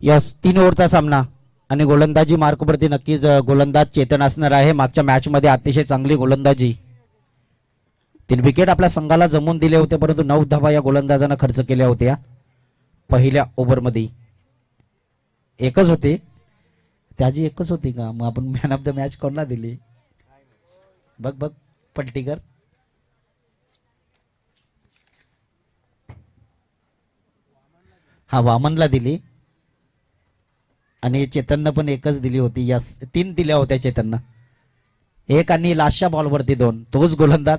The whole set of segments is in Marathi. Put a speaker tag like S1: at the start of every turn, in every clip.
S1: यस तीन ओव्हरचा सामना. आणि गोलंदाजी मार्कवरती नक्कीच गोलंदाज चेतन असणार आहे. मागच्या मॅचमध्ये अतिशय चांगली गोलंदाजी. तीन विकेट आपल्या संघाला जमून दिले होते परंतु नऊ धावा या गोलंदाजानं खर्च केल्या होत्या. पहिल्या ओव्हरमध्ये. एकच होते. त्याची एकच होती का? मग आपण मॅन ऑफ द मॅच कोणाला दिली? बघ बघ पलटीकर. हा वामनला दिली. आणि चेतननं पण एकच दिली होती. या तीन दिल्या होत्या चेतननं. एक आणि लास्टच्या बॉलवरती दोन. तोच गोलंदाज.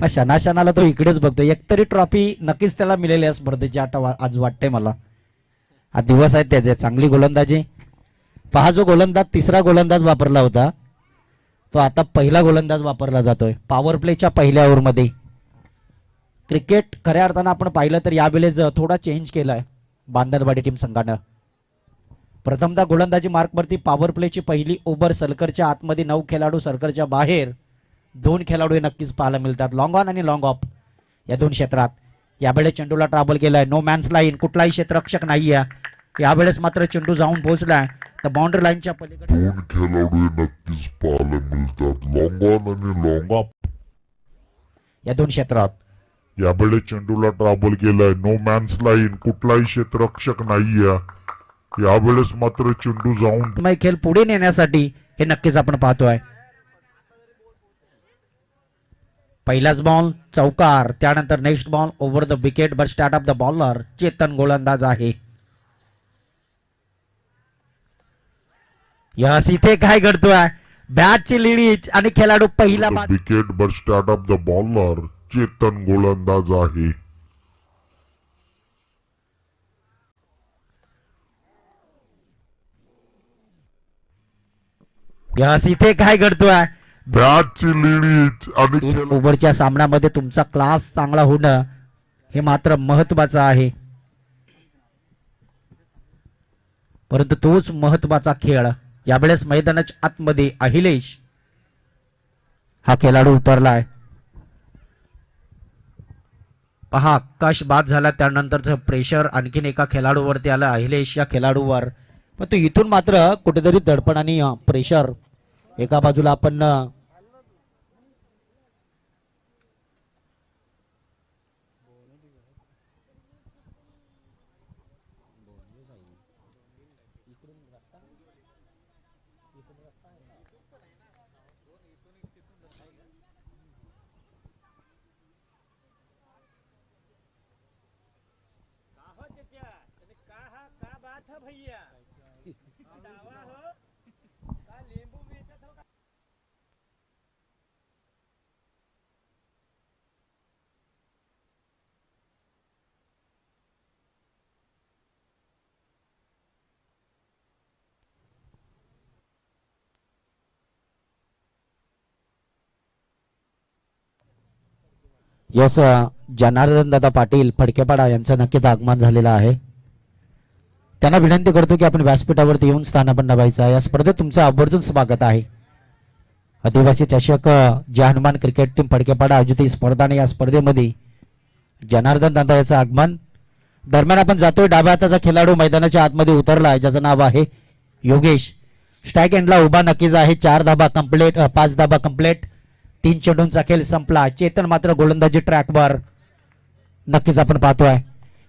S1: मग शना शनाला तो इकडेच बघतो. एकतरी ट्रॉफी नक्कीच त्याला मिळेल या स्पर्धेची आता वा- आज वाटते मला. हा दिवस आहेत त्याचे. चांगली गोलंदाजी. पहा जो गोलंदाज तिसरा गोलंदाज वापरला होता. तो आता पहिला गोलंदाज वापरला जातोय. पॉवर प्लेच्या पहिल्या ओव्हरमध्ये. क्रिकेट खऱ्या अर्थानं आपण पाहिलं तर यावेळेस थोडा चेंज केलाय. बांदरवाडी टीम संघानं. प्रथमतः गोलंदाजी मार्कवरती पॉवर प्लेची पहिली ओव्हर सर्कलच्या आतमध्ये नऊ खेळाडू सर्कलच्या बाहेर. दोन खेळाडू हे नक्कीच पाहायला मिळतात. लॉंग ऑन आणि लॉंग ऑफ या दोन क्षेत्रात. यावेळेस चेंडूला ट्रॅव्हल केलाय. नो मॅन्स लाईन कुठलाही क्षेत्ररक्षक नाहीये. यावेळेस मात्र चेंडू जाऊन पोहोचलाय. तर बाउंड्री लाईनच्या पलीकडे
S2: दोन खेळाडू नक्कीच पाहायला मिळतात. लॉंग ऑन आणि लॉंग ऑफ
S1: या दोन क्षेत्रात.
S2: यावेळेस चेंडूला ट्राबल केलाय. नो मॅन्स लाईन कुठलाही क्षेत्ररक्षक नाहीये. यावेळेस मात्र चेंडू जाऊन
S1: खेळ पुढे नेण्यासाठी हे नक्कीच आपण पाहतोय. पहिलाच बॉल चौकार त्यानंतर next ball over the wicket but start off the bowler Chetan गोलंदाज आहे. यस इथे काय घडतोय? बॅटची लिडीच आणि खेळाडू पहिला
S2: wicket but start off the bowler Chetan गोलंदाज आहे.
S1: यस इथे काय घडतोय
S2: बॅटची लिडीच आणि
S1: ओव्हरच्या सामन्यामध्ये तुमचा क्लास चांगला होणं हे मात्र महत्वाचं आहे. परंतु तोच महत्त्वाचा खेळ. यावेळेस मैदानाच्या आतमध्ये अहिलेश हा खेळाडू उतरलाय. पहा आकाश बाद झाला त्यानंतरचं प्रेशर आणखीन एका खेळाडूवरती आलं अहिलेश या खेळाडूवर. पण तो इथून मात्र कुठेतरी दडपण आणि प्रेशर एका बाजूला आपण
S3: हो का बात है भैया दावा हो का नींबू बेचत हो का
S1: यस जनार्दन दादा पाटील फडकेपाडा यांचं नक्कीच आगमन झालेलं आहे. त्यांना विनंती करतो की आपण व्यासपीठावरती येऊन स्थानापन्न व्हायचं या स्पर्धेत तुमचं आवर्जून स्वागत आहे. आदिवासी चषक जे हनुमान क्रिकेट टीम फडकेपाडा आयोजित ही स्पर्धा आणि या स्पर्धेमध्ये जनार्दन दादा याचं आगमन. दरम्यान आपण जातोय डाव्या हाताचा खेळाडू मैदानाच्या आतमध्ये उतरला आहे ज्याचं नाव आहे योगेश. स्टॅक एंडला उभा नक्कीच आहे. चार धाबा कंप्लेट पाच धाबा कंप्लेट तीन चेंडूंचा खेळ संपला. चेतन मात्र गोलंदाजी ट्रॅकवर. नक्कीच आपण पाहतोय.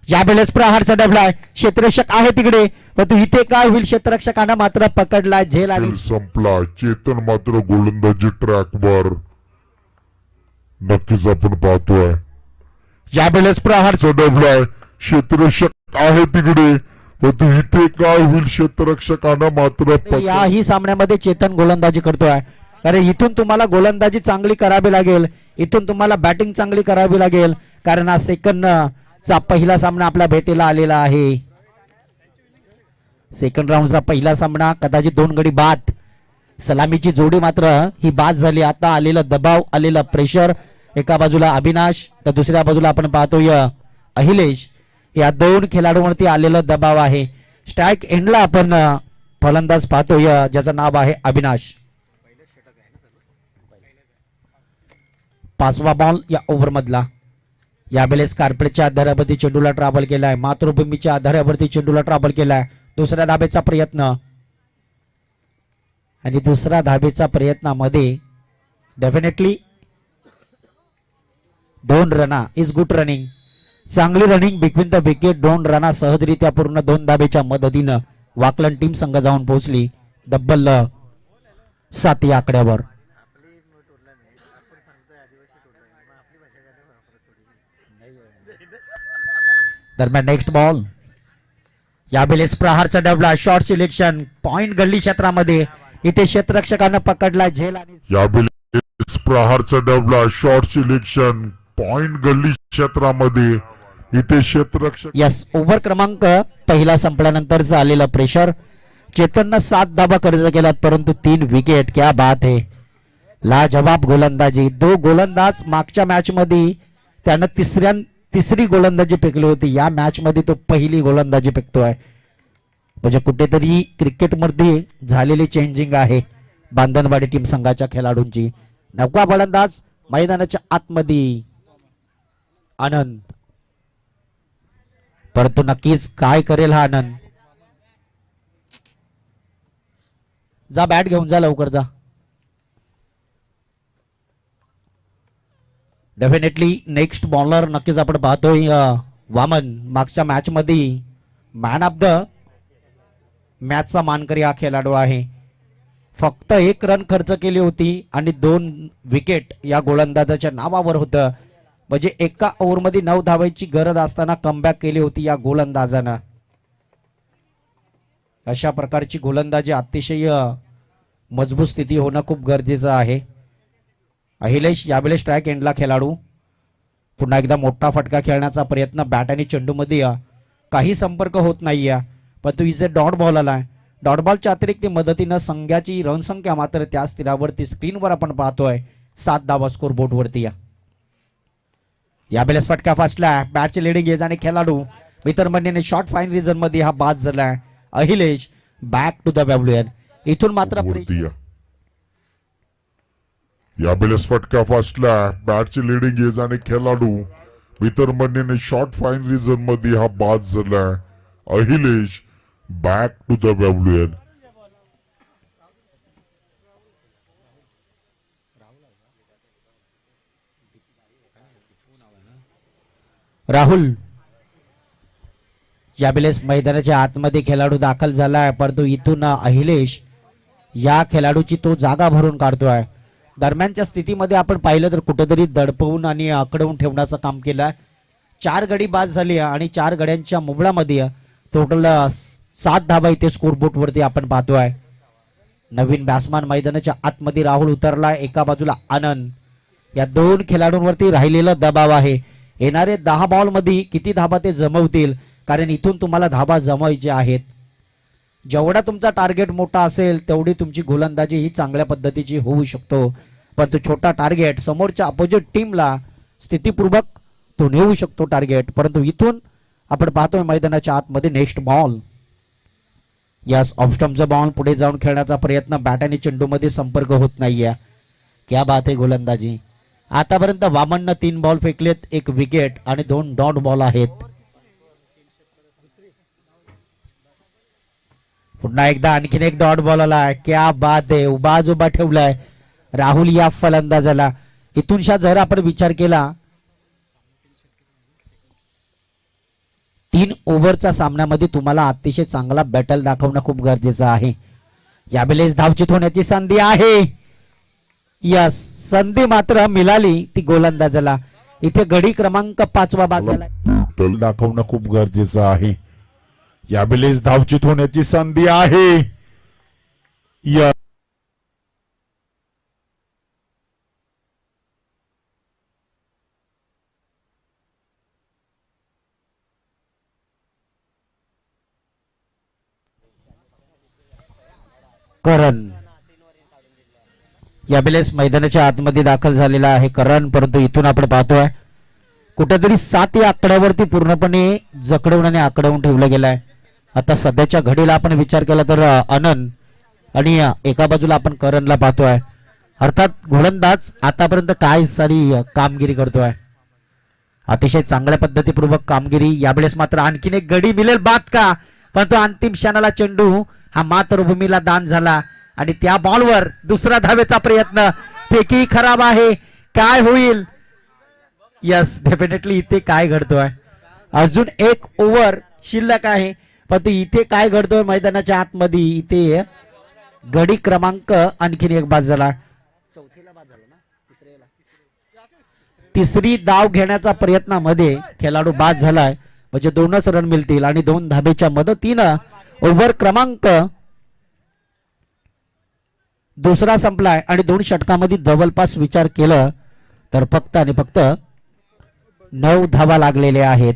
S1: यावेळेस प्रहारचा डबलाय क्षेत्ररक्षक आहे तिकडे परंतु इथे काय होईल क्षेत्ररक्षकांना मात्र पकडलाय झेल आणि
S2: संपला. चेतन मात्र गोलंदाजी ट्रॅकवर. नक्कीच आपण पाहतोय.
S1: यावेळेस प्रहार
S2: चढवलाय क्षेत्ररक्षक आहे तिकडे परंतु इथे काय होईल क्षेत्ररक्षकांना मात्र
S1: याही सामन्यामध्ये चेतन गोलंदाजी करतोय. कारण इथून तुम्हाला गोलंदाजी चांगली करावी लागेल. इथून तुम्हाला बॅटिंग चांगली करावी लागेल. कारण हा सेकंड चा पहिला सामना आपल्या भेटीला आलेला आहे. सेकंड राऊंडचा पहिला सामना कदाचित दोन गडी बाद. सलामीची जोडी मात्र ही बाद झाली. आता आलेला दबाव आलेला प्रेशर एका बाजूला अविनाश तर दुसऱ्या बाजूला आपण पाहतोय अहिलेश. या दोन खेळाडूंवरती आलेला दबाव आहे. स्ट्राईक एंडला आपण फलंदाज पाहतोय ज्याचं नाव आहे अविनाश. पाचवा बॉल या ओव्हरमधला यावेळेस कार्पेटच्या आधारावरती चेंडूला ट्रॅव्हल केलाय. मातृभूमीच्या आधारावरती चेंडूला ट्रॅव्हल केलाय. दुसऱ्या धाबेचा प्रयत्न. आणि दुसऱ्या धाबेचा प्रयत्नामध्ये डेफिनेटली दोन रना इज गुड रनिंग चांगली रनिंग बिटवीन द विकेट दोन रना सहजरित्या पूर्ण दोन धाबेच्या मदतीनं वाकलन टीम संघ जाऊन पोहोचली. डब्बल सात या आकड्यावर. दरम्यान नेक्स्ट बॉल यावेळेस प्रहारचा डबला शॉर्ट सिलेक्शन पॉइंट गल्ली क्षेत्रामध्ये. इथे क्षेत्ररक्षकानं पकडला झेल आणि
S2: यावेळेस प्रहारचा डबला शॉर्ट सिलेक्शन पॉइंट गल्ली क्षेत्रामध्ये. इथे क्षेत्ररक्षक
S1: यस ओव्हर क्रमांक पहिला संपल्यानंतरचं आलेलं प्रेशर चेतननं सात धाबा कर्ज केलात परंतु तीन विकेट क्या बात है. लाजवाब गोलंदाजी. दो गोलंदाज मागच्या मॅच मध्ये त्यानं तिसऱ्या तिसरी गोलंदाजी फेकली होती. या मॅच मध्ये तो पहिली गोलंदाजी फेकतोय म्हणजे कुठेतरी क्रिकेटमध्ये झालेली चेंजिंग आहे बांधनवाडी टीम संघाच्या खेळाडूंची. नवका गोलंदाज मैदानाच्या आतमध्ये. आनंद. परंतु नक्कीच काय करेल हा आनंद? जा बॅट घेऊन जा लवकर जा. डेफिनेटली नेक्स्ट बॉलर नक्कीच आपण पाहतोय वामन. मागच्या मॅच मध्ये मॅन ऑफ द मॅचचा मानकरी हा खेळाडू आहे. फक्त एक रन खर्च केली होती आणि दोन विकेट या गोलंदाजाच्या नावावर होतं. म्हणजे एका ओव्हरमध्ये नऊ धावायची गरज असताना कमबॅक केली होती या गोलंदाजानं. अशा प्रकारची गोलंदाजी अतिशय मजबूत स्थिती होणं खूप गरजेचं आहे. अहिलेश यावेळेस ट्रॅक एंडला खेळाडू. पुन्हा एकदा मोठा फटका खेळण्याचा प्रयत्न बॅट आणि चेंडूमध्ये या. काही संपर्क होत नाही या पण तो इजे डॉट बॉल आलाय. डॉट बॉलच्या अतिरिक्त मदतीनं संघाची रनसंख्या मात्र त्या स्थिरावरती स्क्रीनवर आपण पाहतोय. सात धावा स्कोर बोर्डवरती या. यावेळेस फटका फासला. बॅटचे लिडिंग एज आणि खेळाडू मित्र मंडळीने शॉर्ट फाईन रिझनमध्ये हा बाद झालाय. अहिलेश बॅक टू द बॅब्ल्यूएन इथून मात्र
S2: यावेळेस फटका फासला. बॅटची लिडिंग एज आणि खेळाडू. इतर मंडळीने शॉर्ट फाईन रिझनमध्ये हा बाद झाला. अहिलेश बॅक टू द बॅब्लुएन
S1: राहुल यावेळेस मैदानाच्या आतमध्ये खेळाडू दाखल झालाय परंतु इथून अहिलेश या खेळाडूची तो जागा भरून काढतोय. दरम्यानच्या स्थितीमध्ये आपण पाहिलं तर कुठेतरी दडपवून आणि आकडवून ठेवण्याचं काम केलं आहे चार गडी बाद झाली आहे आणि चार गड्यांच्या मुबळामध्ये टोटल सात धाबा इथे स्कोरबोर्डवरती आपण आपण पाहतोय. नवीन बॅट्समॅन मैदानाच्या आतमध्ये राहुल उतरला एका बाजूला आनंद. या दोन खेळाडूंवरती राहिलेला दबाव आहे. येणारे दहा बॉलमध्ये किती धाबा ते जमवतील? कारण इथून तुम्हाला धाबा जमवायचे आहेत. जेवढा तुमचा टार्गेट मोठा असेल तेवढी तुमची गोलंदाजी ही चांगल्या पद्धतीची होऊ शकतो. पण तो छोटा टार्गेट समोरच्या अपोजिट टीमला स्थितीपूर्वक तो नेऊ शकतो टार्गेट परंतु इथून आपण पाहतोय मैदानाच्या आतमध्ये नेक्स्ट बॉल यास ऑफस्टमचा बॉल पुढे जाऊन खेळण्याचा प्रयत्न बॅट आणि चेंडूमध्ये संपर्क होत नाहीये. क्या बात आहे गोलंदाजी. आतापर्यंत वामननं तीन बॉल फेकलेत एक विकेट आणि दोन डॉट बॉल आहेत. पुन्हा एकदा आणखीन एक डॉट बॉल आला. क्या बात आहे. उभा ठेवलाय. राहुल या फलंदाजाला. इथूनशा जर आपण विचार केला तीन ओव्हरच्या सामन्यामध्ये तुम्हाला अतिशय चांगला बॅटल दाखवणं खूप गरजेचं आहे. यावेळेस धावचित होण्याची संधी आहे. यस संधी मात्र मिळाली ती गोलंदाजाला. इथे गडी क्रमांक पाचवा बाद झाला.
S2: दाखवणं खूप गरजेचं आहे. यावेळेस धावचित होण्याची संधी आहे. या
S1: करण. यावेळेस मैदानाच्या आतमध्ये दाखल झालेला आहे करण परंतु इथून आपण पाहतोय कुठेतरी सात या आकड्यावरती पूर्णपणे जकडवून आणि आकडवून ठेवलं गेलाय. आता सध्याच्या घडीला आपण विचार केला तर अनन आणि एका बाजूला आपण करणला पाहतोय. अर्थात गोलंदाज आतापर्यंत काय सारी कामगिरी करतोय. अतिशय चांगल्या पद्धतीपूर्वक कामगिरी. यावेळेस मात्र आणखीन एक गडी मिळेल बाद का? पण तो अंतिम क्षणाला चेंडू हा मातृभूमीला दान झाला. आणि त्या बॉलवर दुसरा धावेचा प्रयत्न. पेकी खराब आहे. काय होईल? यस डेफिनेटली इथे काय घडतोय? अजून एक ओव्हर शिल्लक आहे. पण ते इथे काय घडतोय मैदानाच्या आतमध्ये इथे गडी क्रमांक आणखीन एक बाद झाला. तिसरी डाव घेण्याचा प्रयत्नामध्ये खेळाडू बाद झालाय. म्हणजे दोनच रन मिळतील आणि दोन धाबेच्या मदतीनं ओव्हर क्रमांक दुसरा संपलाय आणि दोन षटकामध्ये जवळपास विचार केलं तर फक्त आणि फक्त नऊ धावा लागलेले आहेत.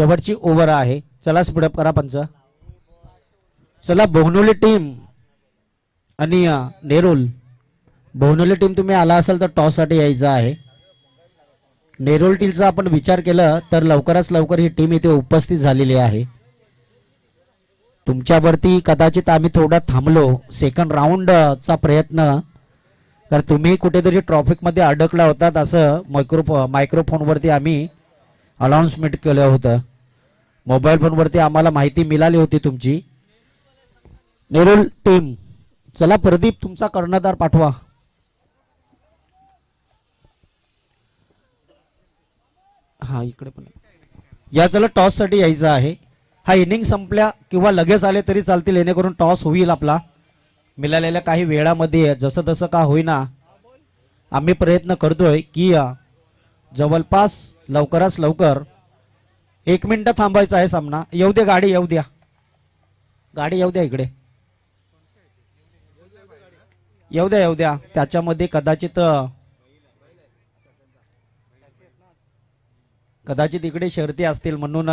S1: शेवटची ओव्हर आहे. चला स्पीडअप करा पंच. चला बोहनोली टीम आणि अं, नेरुल. बोहनोली टीम तुम्ही आला असाल तर टॉससाठी यायचं आहे. नेरुल टीमचा आपण विचार केला तर लवकरच लवकर ही टीम इथे उपस्थित झालेली आहे. तुमच्यावरती कदाचित आम्ही थोडा थांबलो. सेकंड राऊंडचा प्रयत्न. तर तुम्ही कुठेतरी ट्रॉफिकमध्ये अडकला होतात असं मायक्रो मायक्रोफोनवरती आम्ही अनाऊन्समेंट केलं होतं. मोबाईल फोनवरती आम्हाला माहिती मिळाली होती तुमची. नेरुल टीम चला प्रदीप तुमचा कर्णधार पाठवा. हा इकडे पण. या चला टॉससाठी यायचं आहे. हा इनिंग संपल्या किंवा लगेच आले तरी चालतील येणेकरून टॉस होईल आपला. मिळालेल्या काही वेळामध्ये जसं तसं का होईना आम्ही प्रयत्न करतोय की जवळपास लवकरात लवकर एक मिनिट थांबायचा आहे सामना. येऊ दे गाडी येऊ द्या. गाडी येऊ द्या इकडे. येऊ द्या येऊ द्या. त्याच्यामध्ये कदाचित कदाचित इकडे शर्ती असतील म्हणून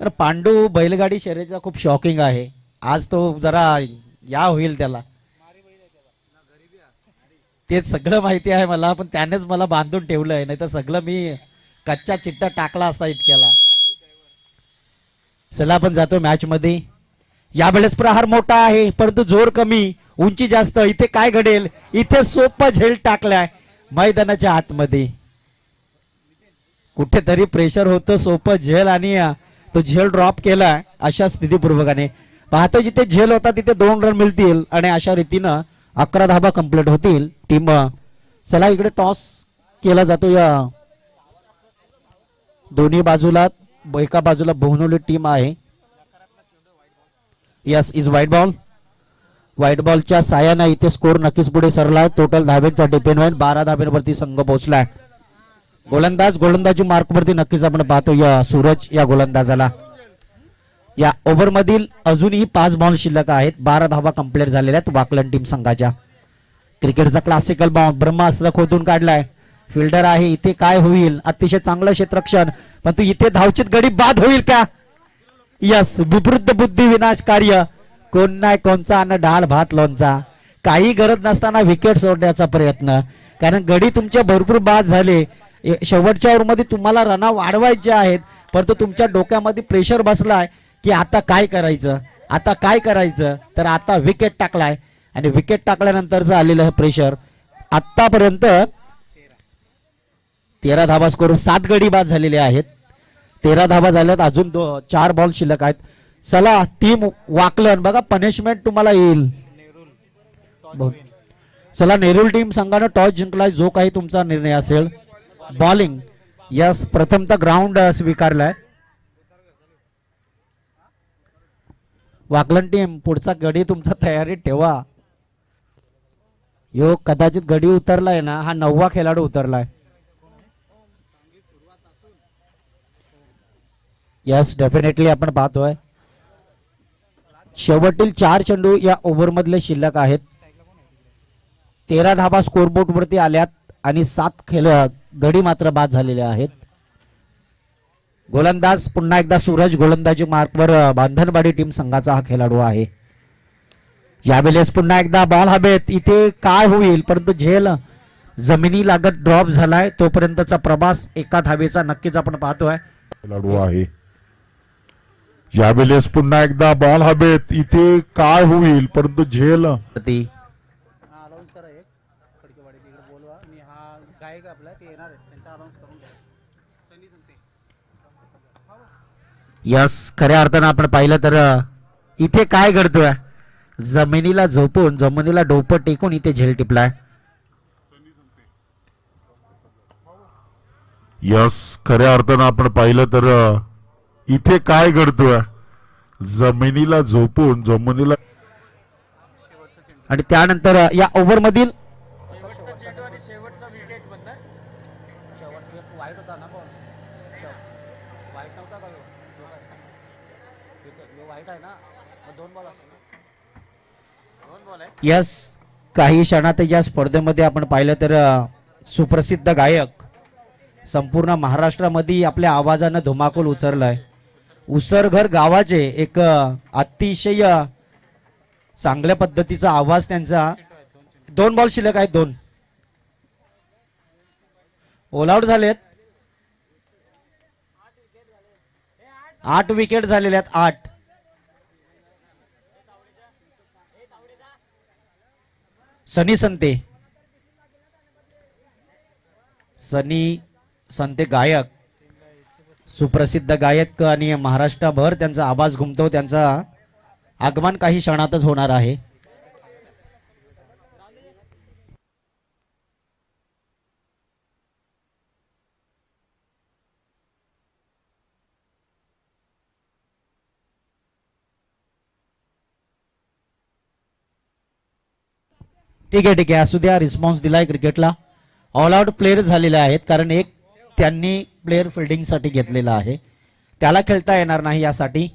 S1: तर पांडू बैलगाडी शर्यतीचा खूप शॉकिंग आहे. आज तो जरा या होईल त्याला. ते सगळं माहिती आहे मला पण त्यानेच मला बांधून ठेवलंय. नाही तर सगळं मी कच्चा चिट्टा टाकला असता इतक्याला. चला आपण जातो मॅच मध्ये. यावेळेस प्रहार मोठा आहे परंतु जोर कमी उंची जास्त. इथे काय घडेल? इथे सोपा झेल टाकलाय मैदानाच्या आतमध्ये. कुठेतरी प्रेशर होतं सोपं झेल आणि तो झेल ड्रॉप केला अशा स्थितीपूर्वकाने. पाहतो जिथे झेल होता तिथे दोन रन मिळतील आणि अशा रीतीनं अकरा धाबा कंप्लीट होतील. टीम चला इकडे टॉस केला जातो या. दोन्ही बाजूला एका बाजूला भोवनोली टीम आहे. Yes is white ball white बॉलच्या साह्यानं इथे स्कोर नक्कीच पुढे सरला टोटल धाब्यांचा डिपेंड होईल बारा धाब्यांवरती संघ पोहोचलाय. गोलंदाज गोलंदाजी मार्क वरती नक्कीच आपण पाहतो. या सूरज या गोलंदाजाला. या ओव्हर मधील अजूनही पाच बॉल शिल्लक आहेत. बारा धावा कंप्लीट झालेल्या आहेत. वाकलन टीम संघाच्या. क्रिकेटचा क्लासिकल बॉम्ब ब्रह्मास्त्र खोदून काढलाय. फिल्डर आहे इथे काय होईल? अतिशय चांगलं क्षेत्रक्षण पण तू इथे धावचित गडी बाद होईल का? यस विवृद्ध बुद्धी विनाश कार्य. कोण नाही कोणचा अन्न ढाल भात लोणचा. काही गरज नसताना विकेट सोडण्याचा प्रयत्न. कारण गडी तुमचे भरपूर बाद झाले. शेवटच्या ओव्हरमध्ये तुम्हाला रना वाढवायचे आहेत. परंतु तुमच्या डोक्यामध्ये प्रेशर बसलाय की आता काय करायचं? आता काय करायचं? तर आता विकेट टाकलाय. आणि विकेट टाकल्यानंतरचं आलेलं हे प्रेशर आतापर्यंत तेरा धाबा स्कोर सात गडी बाद झालेले आहेत. तेरा धाबा झाल्यात. अजून दो चार बॉल शिल्लक आहेत. चला टीम वाकलन. बघा पनिशमेंट तुम्हाला येईल. चला नेरुल टीम संघानं टॉस जिंकलाय. जो काही तुमचा निर्णय असेल. बॉलिंग यस प्रथमतः ग्राउंड स्वीकारलाय. वाकलन टीम पुढचा गडी तुमचा तयारीत ठेवा. यो कदाचित गडी उतरलाय ना हा नववा खेळाडू उतरलाय. यस डेफिनेटली आपण पाहतोय. शेवटील चार चेंडू या ओव्हरमधले शिल्लक आहेत. तेरा धाबा स्कोरबोर्ड वरती आल्यात आणि सात खेळ गडी मात्र बाद झालेले आहेत. गोलंदाज पुन्हा एकदा सूरज गोलंदाजी मार्कवर अ, बांधनवाडी टीम संघाचा हा खेळाडू आहे. यावेळेस पुन्हा एकदा बॉल हवेत. इथे काय होईल? परंतु झेल जमिनी लागत ड्रॉप झालाय. तोपर्यंतचा प्रवास एका धावेचा नक्कीच आपण पाहतोय.
S2: खेळाडू आहे. यावेळेस पुन्हा एकदा बॉल हवेत इथे काय होईल? परंतु झेल.
S1: यस खऱ्या अर्थानं आपण पाहिलं तर इथे काय घडतोय? जमिनीला झोपून जमिनीला डोपं टेकून इथे झेल टिपलाय.
S2: यस खऱ्या अर्थानं आपण पाहिलं तर इथे काय घडतोय? जमिनीला झोपून जमिनीला
S1: आणि त्यानंतर या ओव्हर मधील यस काही क्षणात या स्पर्धेमध्ये आपण पाहिलं तर सुप्रसिद्ध गायक संपूर्ण महाराष्ट्रामध्ये आपल्या आवाजानं धुमाकूल उचललाय. उसरघर गावाचे एक अतिशय चांगल्या पद्धतीचा आवाज त्यांचा. दोन बॉल शिल्लक आहेत दोन. ऑल झालेत. आठ विकेट झालेल्या आहेत आठ. सनी संते. सनी संते गायक. सुप्रसिद्ध गायक आणि महाराष्ट्रभर त्यांचा आवाज घुमतो त्यांचा आगमन काही क्षणातच होणार आहे. ठीक आहे ठीक आहे. असू द्या रिस्पॉन्स दिलाय क्रिकेटला ऑल आउट प्लेयर झालेले आहेत कारण एक त्यांनी प्लेअर फिल्डिंगसाठी घेतलेला आहे. त्याला खेळता येणार नाही यासाठी.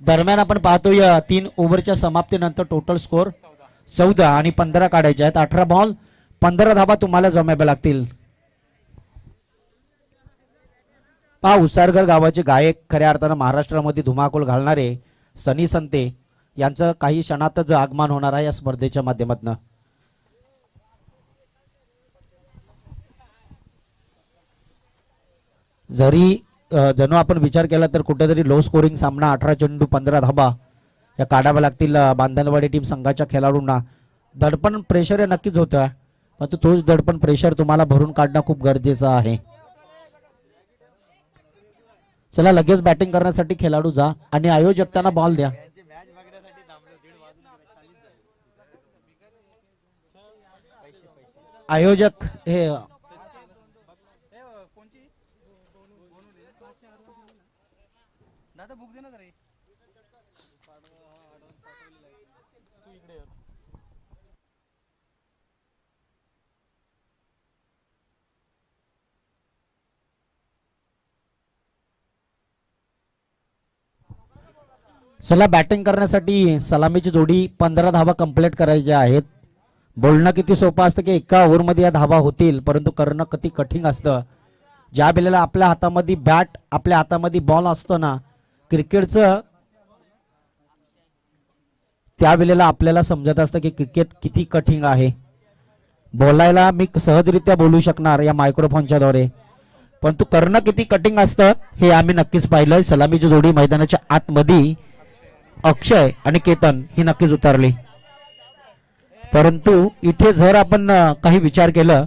S1: दरम्यान आपण पाहतो या तीन ओव्हरच्या समाप्तीनंतर टोटल स्कोर चौदा आणि पंधरा काढायचे आहेत. अठरा बॉल पंधरा धाबा तुम्हाला जमाव्या लागतील. पहा उसारगर गावाचे गायक खऱ्या अर्थानं महाराष्ट्रामध्ये धुमाकूल घालणारे सनी संते यांचं काही क्षणातच आगमन होणार आहे या स्पर्धेच्या माध्यमातून. जरी जणू आपण विचार केला तर कुठेतरी लो स्कोरिंग सामना अठरा चेंडू पंधरा धाबा या काढाव्या लागतील बांधणवाडी टीम संघाच्या खेळाडूंना. दडपण प्रेशर हे नक्कीच होतं. परंतु तोच दडपण प्रेशर तुम्हाला भरून काढणं खूप गरजेचं आहे. चला लगेच बॅटिंग करण्यासाठी खेळाडू जा आणि आयोजक त्यांना बॉल द्या.
S3: आयोजक हे बघण्यासाठी थांबलो दीड वाजून गेले. चालीच जाईल पैसे पैसे
S1: आयोजक हे
S3: ए, कोणची दादा बुक दे ना जरा तू इकडे ये.
S1: चला बॅटिंग करण्यासाठी सलामीची जोडी पंधरा धाबा कंप्लीट करायच्या आहेत. बोलणं किती सोपं असतं की एका ओव्हरमध्ये या धाबा होतील परंतु करणं किती कठीण असतं. ज्या वेळेला आपल्या हातामध्ये बॅट आपल्या हातामध्ये बॉल असतो ना क्रिकेटचं त्यावेळेला आपल्याला समजत असतं की क्रिकेट किती कठीण आहे. बोलायला मी सहजरित्या बोलू शकणार या मायक्रोफोनच्या द्वारे. परंतु करणं किती कठीण असतं हे आम्ही नक्कीच पाहिलं सलामीची जोडी मैदानाच्या आतमध्ये अक्षय आणि केतन ही नक्कीच उतरली. परंतु इथे जर आपण काही विचार केला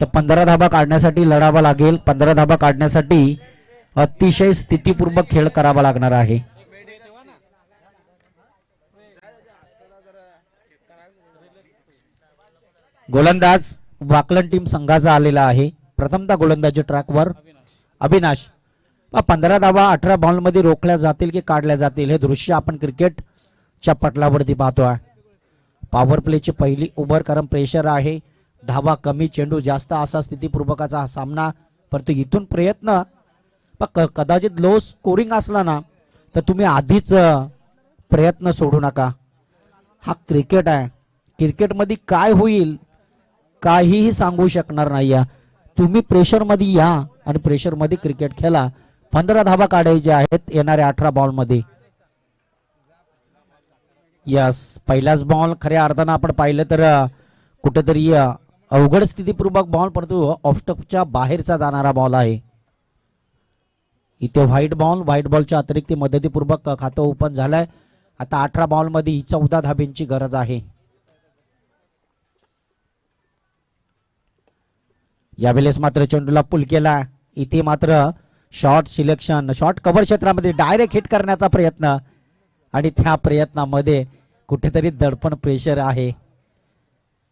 S1: तर पंधरा धाबा काढण्यासाठी लढावा लागेल. पंधरा धाबा काढण्यासाठी अतिशय स्थितीपूर्वक खेळ करावा लागणार आहे. गोलंदाज वाकलन टीम संघाचा आलेला आहे. प्रथमतः गोलंदाजी ट्रॅकवर अविनाश पंधरा धावा अठरा बॉलमध्ये रोखल्या जातील की काढल्या जातील? हे दृश्य आपण क्रिकेटच्या पटलावरती पाहतो आहे पॉवर प्लेची पहिली ओव्हर कारण प्रेशर आहे. धावा कमी चेंडू जास्त असा स्थितीपूर्वकाचा हा सामना. परंतु इथून प्रयत्न प- कदाचित लो स्कोरिंग असला ना तर तुम्ही आधीच प्रयत्न सोडू नका. हा क्रिकेट आहे. क्रिकेटमध्ये काय होईल काहीही सांगू शकणार नाही या तुम्ही प्रेशरमध्ये या आणि प्रेशरमध्ये क्रिकेट खेळा. पंधरा धाबा काढायचे आहेत येणाऱ्या अठरा बॉलमध्ये. यस पहिलाच बॉल खऱ्या अर्थानं आपण पाहिलं तर कुठेतरी अवघड स्थितीपूर्वक बॉल परंतु ऑफस्टॉपच्या बाहेरचा जाणारा बॉल आहे. इथे व्हाईट बॉल व्हाईट बॉलच्या अतिरिक्त मदतीपूर्वक खातं ओपन झालंय. आता अठरा बॉलमध्ये चौदा धाब्यांची गरज आहे. यावेळेस मात्र चेंडूला पुल केला. इथे मात्र शॉर्ट सिलेक्शन शॉर्ट कव्हर क्षेत्रामध्ये डायरेक्ट हिट करण्याचा प्रयत्न. आणि त्या प्रयत्नामध्ये कुठेतरी दडपण प्रेशर आहे.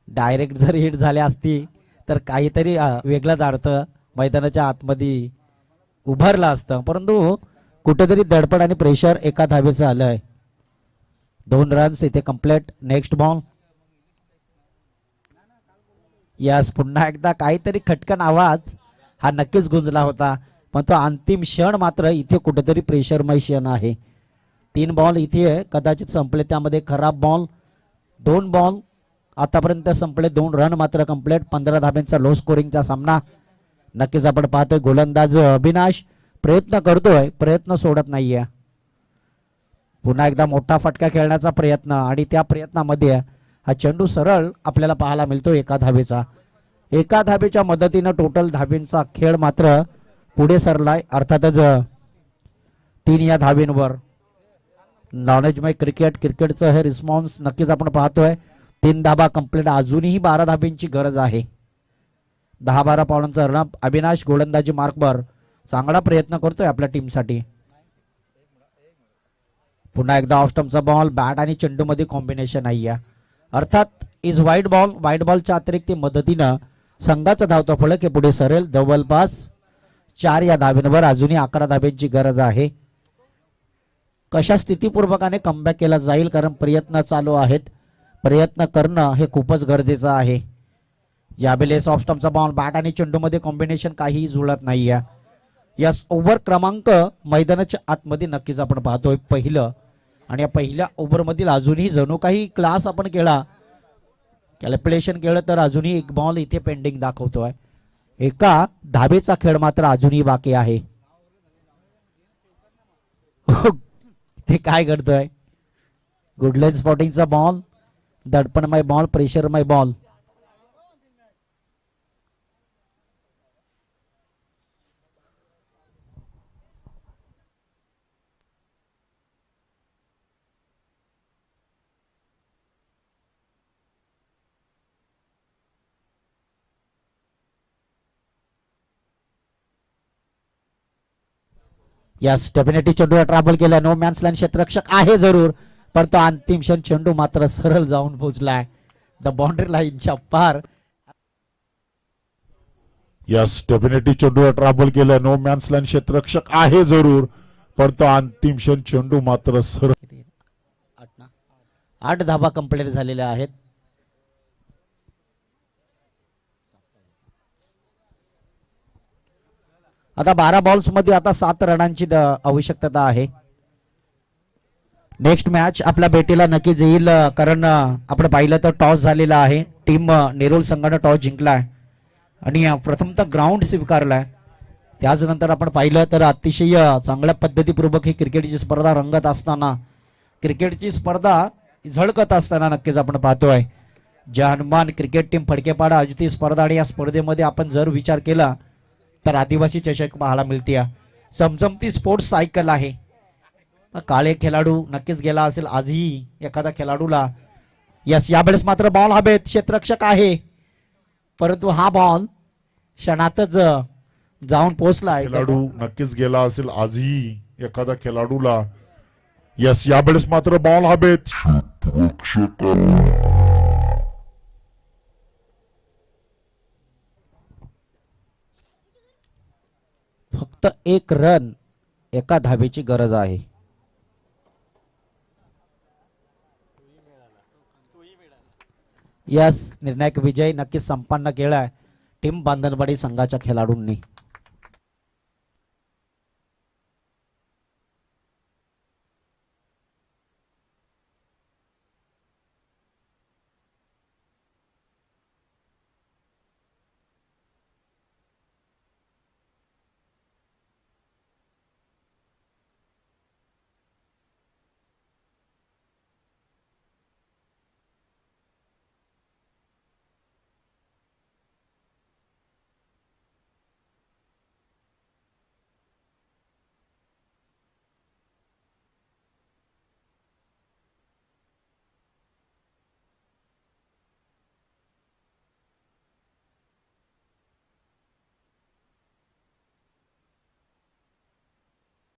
S1: डायरेक्ट जर हिट झाले असती तर काहीतरी अ, वेगळंच मैदानाच्या आतमध्ये उभारलं असतं. परंतु कुठेतरी दडपण आणि प्रेशर एका धावेचं आलंय. दोन रन्स इथे कंप्लीट नेक्स्ट बॉल यस पुन्हा एकदा काहीतरी खटकन आवाज. हा नक्कीच गुंजला होता. पण तो अंतिम क्षण मात्र इथे कुठेतरी प्रेशरमय क्षण आहे. तीन बॉल इथे कदाचित संपले त्यामध्ये खराब बॉल दोन बॉल आतापर्यंत संपले दोन रन मात्र कंप्लीट पंधरा धाब्यांचा लो स्कोरिंगचा सामना. नक्कीच आपण पाहतोय गोलंदाज अविनाश प्रयत्न करतोय प्रयत्न सोडत नाहीये. पुन्हा एकदा मोठा फटका खेळण्याचा प्रयत्न आणि त्या प्रयत्नामध्ये हा चेंडू सरळ आपल्याला पाहायला मिळतो एका धाबेचा. एका धाबेच्या मदतीनं टोटल धाबींचा खेळ मात्र पुढे सरलाय अर्थातच तीन या धाबेंवर. नॉलेजमय क्रिकेट क्रिकेटचं हे रिस्पॉन्स नक्कीच आपण पाहतोय. तीन धाबा कंप्लीट अजूनही बारा धाबींची गरज आहे. दहा बारा पावलांचा रण अविनाश गोलंदाजी मार्कवर चांगला प्रयत्न करतोय आपल्या टीमसाठी पुन्हा एकदा ऑस्टमचा बॉल बॅट आणि चेंडूमध्ये कॉम्बिनेशन आहे अर्थात इज व्हाईट बॉल व्हाईट बॉलच्या अतिरिक्त मदतीनं संघाचं धावतं फलक हे पुढे सरेल. जवळपास चार या धाब्यांवर अजूनही अकरा धाब्यांची गरज आहे. कशा स्थितीपूर्वकाने कमबॅक केला जाईल? कारण प्रयत्न चालू आहेत. प्रयत्न करणं हे खूपच गरजेचं आहे. यावेळेस ऑफस्टमचा बॉल बॅट आणि चेंडूमध्ये कॉम्बिनेशन काहीही जुळत नाही आहे. या ओव्हर क्रमांक मैदानाच्या आतमध्ये नक्कीच आपण पाहतोय पहिलं. आणि या पहिल्या ओव्हरमधील अजूनही जणू काही क्लास आपण केला कॅल्क्युलेशन केलं तर अजूनही एक बॉल इथे पेंडिंग दाखवतो आहे एका धाबेचा खेळ मात्र अजूनही बाकी आहे. ते काय घडतंय? गुडलेन स्पॉटिंगचा बॉल दडपणमय बॉल प्रेशरमय बॉल यस डेफिनेटली चेंडूला ट्रॅव्हल केला नो मॅन्स लाईन क्षेत्ररक्षक आहे जरूर पण तो अंतिम क्षण चेंडू मात्र सरळ जाऊन पोहोचलाय द बाउंड्री लाईनच्या पार
S2: यस डेफिनेटली चेंडूला ट्रॅव्हल केलं नो मॅन्स लाईन क्षेत्ररक्षक आहे जरूर पण तो अंतिम क्षण चेंडू मात्र सर
S1: किती? आठ ना? आठ धाबा कंप्लीट झालेल्या आहेत आता बारा बॉल्समध्ये आता सात रनांची आवश्यकता आहे. नेक्स्ट मॅच आपल्या भेटीला नक्कीच येईल. कारण आपण पाहिलं तर टॉस झालेला आहे. टीम नेरोल संघानं टॉस जिंकलाय आणि अ, प्रथमतः ग्राउंड स्वीकारलाय त्याचनंतर आपण पाहिलं तर अतिशय चांगल्या पद्धतीपूर्वक ही क्रिकेटची स्पर्धा रंगत असताना क्रिकेटची स्पर्धा झळकत असताना नक्कीच आपण पाहतोय. ज्या हनुमान क्रिकेट टीम फडकेपाडा आयोजित स्पर्धा आणि या स्पर्धेमध्ये आपण जर विचार केला तर आदिवासी चषक पाहायला मिळते समजमती स्पोर्ट्स सायकल आहे. काळे खेळाडू नक्कीच गेला असेल. आजही एखादा खेळाडूला यस यावेळेस मात्र बॉल हवेत क्षेत्ररक्षक आहे. परंतु हा बॉल क्षणातच जाऊन पोहोचलाय
S2: खेळाडू नक्कीच गेला असेल. आजही एखादा खेळाडूला यस यावेळेस मात्र बॉल हवेत
S1: फक्त एक रन एका धावेची गरज आहे. यस निर्णायक विजय नक्कीच संपन्न केलाय टीम बांधणवाडी संघाच्या खेळाडूंनी.